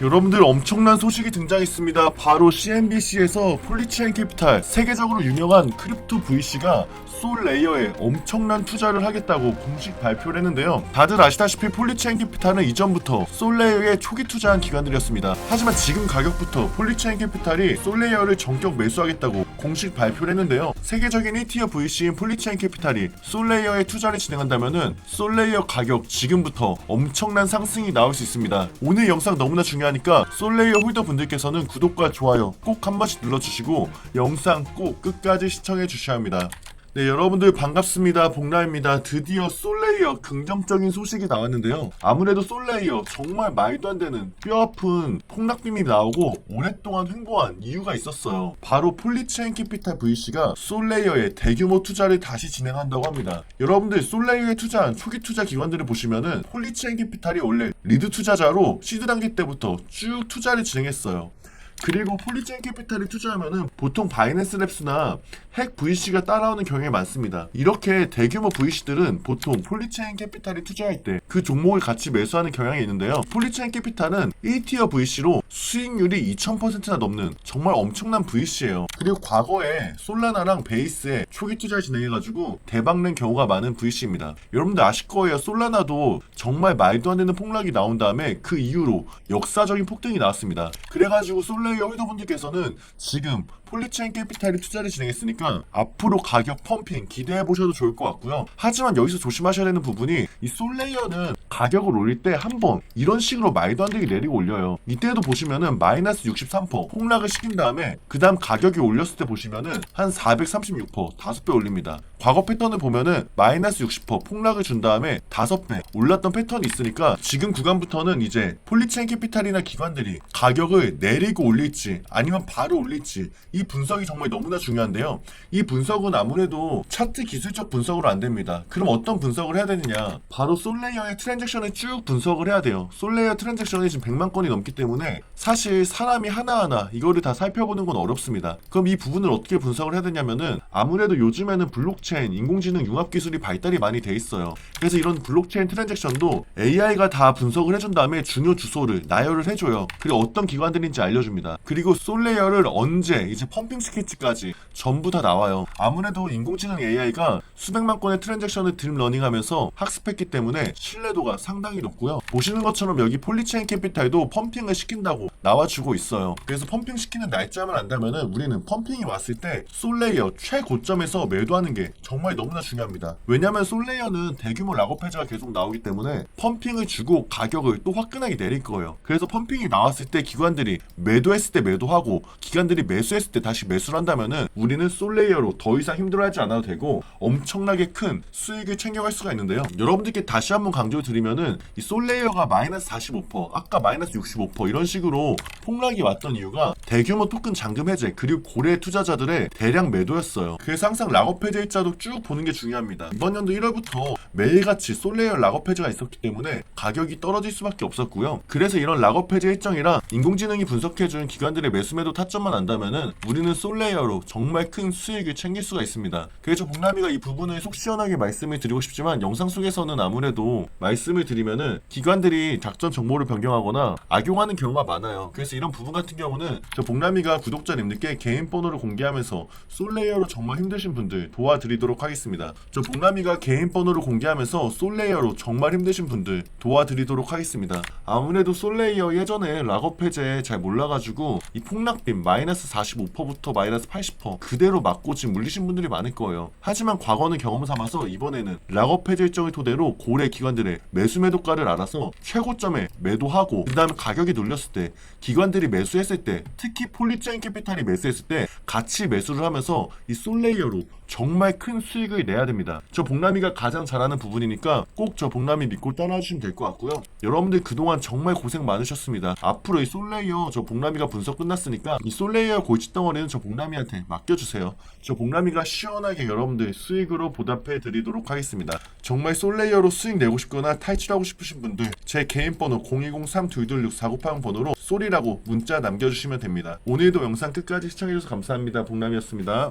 여러분들 엄청난 소식이 등장했습니다. 바로 CNBC에서 폴리체인 캐피탈 세계적으로 유명한 크립토 VC가 솔 레이어에 엄청난 투자를 하겠다고 공식 발표를 했는데요. 다들 아시다시피 폴리체인 캐피탈은 이전부터 솔레이어에 초기 투자한 기관들이었습니다. 하지만 지금 가격부터 폴리체인 캐피탈이 솔레이어를 전격 매수하겠다고 공식 발표를 했는데요. 세계적인 1티어 VC인 폴리체인 캐피탈이 솔레이어에 투자를 진행한다면은 솔레이어 가격 지금부터 엄청난 상승이 나올 수 있습니다. 오늘 영상 너무나 중요 하니까 솔레이어 홀더 분들께서는 구독과 좋아요 꼭 한 번씩 눌러주시고 영상 꼭 끝까지 시청해 주셔야 합니다. 네, 여러분들 반갑습니다. 복라입니다. 드디어 솔레이어 긍정적인 소식이 나왔는데요. 아무래도 솔레이어 정말 말도 안 되는 뼈아픈 폭락빔이 나오고 오랫동안 횡보한 이유가 있었어요. 바로 폴리체인 캐피탈 VC가 솔레이어에 대규모 투자를 다시 진행한다고 합니다. 여러분들 솔레이어에 투자한 초기 투자 기관들을 보시면은 폴리체인 캐피탈이 원래 리드 투자자로 시드 단계 때부터 쭉 투자를 진행했어요. 그리고 폴리체인 캐피탈에 투자하면은 보통 바이낸스 랩스나 핵 VC가 따라오는 경향이 많습니다. 이렇게 대규모 VC들은 보통 폴리체인 캐피탈에 투자할 때 그 종목을 같이 매수하는 경향이 있는데요. 폴리체인 캐피탈은 1티어 VC로 수익률이 2000%나 넘는 정말 엄청난 VC예요. 그리고 과거에 솔라나랑 베이스에 초기 투자를 진행해가지고 대박낸 경우가 많은 VC입니다. 여러분들 아실 거예요. 솔라나도 정말 말도 안 되는 폭락이 나온 다음에 그 이후로 역사적인 폭등이 나왔습니다. 그래가지고 솔 레이어 홀더분들께서는 지금 폴리체인 캐피탈이 투자를 진행했으니까 앞으로 가격 펌핑 기대해 보셔도 좋을 것 같고요. 하지만 여기서 조심하셔야 되는 부분이 이 솔레이어는 가격을 올릴 때 한 번 이런 식으로 말도 안 되게 내리고 올려요. 이때도 보시면은 마이너스 63% 폭락을 시킨 다음에 그 다음 가격이 올렸을 때 보시면은 한 436% 5배 올립니다. 과거 패턴을 보면은 마이너스 60% 폭락을 준 다음에 5배 올랐던 패턴이 있으니까 지금 구간부터는 이제 폴리체인 캐피탈이나 기관들이 가격을 내리고 올릴지 아니면 바로 올릴지 이 분석이 정말 너무나 중요한데요. 이 분석은 아무래도 차트 기술적 분석으로 안 됩니다. 그럼 어떤 분석을 해야 되느냐? 바로 솔레이어의 트랜잭션을 쭉 분석을 해야 돼요. 솔레이어 트랜잭션이 지금 100만 건이 넘기 때문에 사실 사람이 하나하나 이거를 다 살펴보는 건 어렵습니다. 그럼 이 부분을 어떻게 분석을 해야 되냐면은 아무래도 요즘에는 블록체인, 인공지능 융합 기술이 발달이 많이 돼 있어요. 그래서 이런 블록체인 트랜잭션도 AI가 다 분석을 해준 다음에 중요 주소를 나열을 해줘요. 그리고 어떤 기관들인지 알려줍니다. 그리고 솔레이어를 언제 이제 펌핑 스케치까지 전부 다 나와요. 아무래도 인공지능 AI가 수백만 건의 트랜잭션을 딥러닝하면서 학습했기 때문에 신뢰도가 상당히 높고요. 보시는 것처럼 여기 폴리체인 캐피탈도 펌핑을 시킨다고 나와주고 있어요. 그래서 펌핑 시키는 날짜만 안다면은 우리는 펌핑이 왔을 때 솔레이어 최고점에서 매도하는 게 정말 너무나 중요합니다. 왜냐면 솔레이어는 대규모 락업 해제가 계속 나오기 때문에 펌핑을 주고 가격을 또 화끈하게 내릴 거예요. 그래서 펌핑이 나왔을 때 기관들이 매도했을 때 매도하고 기관들이 매수했을 때 다시 매수를 한다면은 우리는 솔레이어로 더 이상 힘들어하지 않아도 되고 엄청나게 큰 수익을 챙겨갈 수가 있는데요. 여러분들께 다시 한번 강조를 드리면은 이 솔레이어가 마이너스 45% 아까 마이너스 65% 이런 식으로 폭락이 왔던 이유가 대규모 토큰 잔금 해제 그리고 고래 투자자들의 대량 매도였어요. 그래서 항상 락업 해제 일자도 쭉 보는 게 중요합니다. 이번 연도 1월부터 매일같이 솔레이어 락업 해제가 있었기 때문에 가격이 떨어질 수밖에 없었고요. 그래서 이런 락업 해제 일정이랑 인공지능이 분석해준 기관들의 매수 매도 타점만 안다면은 우리는 솔레이어로 정말 큰 수익을 챙길 수가 있습니다. 그래서 복남이가 이 부분을 속 시원하게 말씀을 드리고 싶지만 영상 속에서는 아무래도 말씀을 드리면은 기관들이 작전 정보를 변경하거나 악용하는 경우가 많아요. 그래서 이런 부분 같은 경우는 저 복남이가 구독자님들께 개인 번호를 공개하면서 솔레이어로 정말 힘드신 분들 도와드리 도록 하겠습니다. 저 복남이가 개인 번호를 공개하면서 솔레이어로 정말 힘드신 분들 도와드리도록 하겠습니다. 아무래도 솔레이어 예전에 락업 해제 잘 몰라가지고 이 폭락빔 마이너스 45%부터 마이너스 80% 그대로 맞고 지금 물리신 분들이 많을 거예요. 하지만 과거는 경험 삼아서 이번에는 락업 해제 일정을 토대로 고래 기관들의 매수 매도가를 알아서 최고점에 매도하고 그 다음에 가격이 눌렸을 때 기관들이 매수했을 때 특히 폴리체인 캐피탈이 매수했을 때 같이 매수를 하면서 이 솔레이어로 정말 큰 수익을 내야 됩니다. 저 복남이가 가장 잘하는 부분이니까 꼭 저 복남이 믿고 따라주시면 될 것 같고요. 여러분들 그동안 정말 고생 많으셨습니다. 앞으로 이 솔레이어 저 복남이가 분석 끝났으니까 이 솔레이어 골치 덩어리는 저 복남이한테 맡겨주세요. 저 복남이가 시원하게 여러분들 수익으로 보답해 드리도록 하겠습니다. 정말 솔레이어로 수익 내고 싶거나 탈출하고 싶으신 분들 제 개인 번호 010-3226-4980 번호로 쏘리라고 문자 남겨주시면 됩니다. 오늘도 영상 끝까지 시청해주셔서 감사합니다. 복남이었습니다.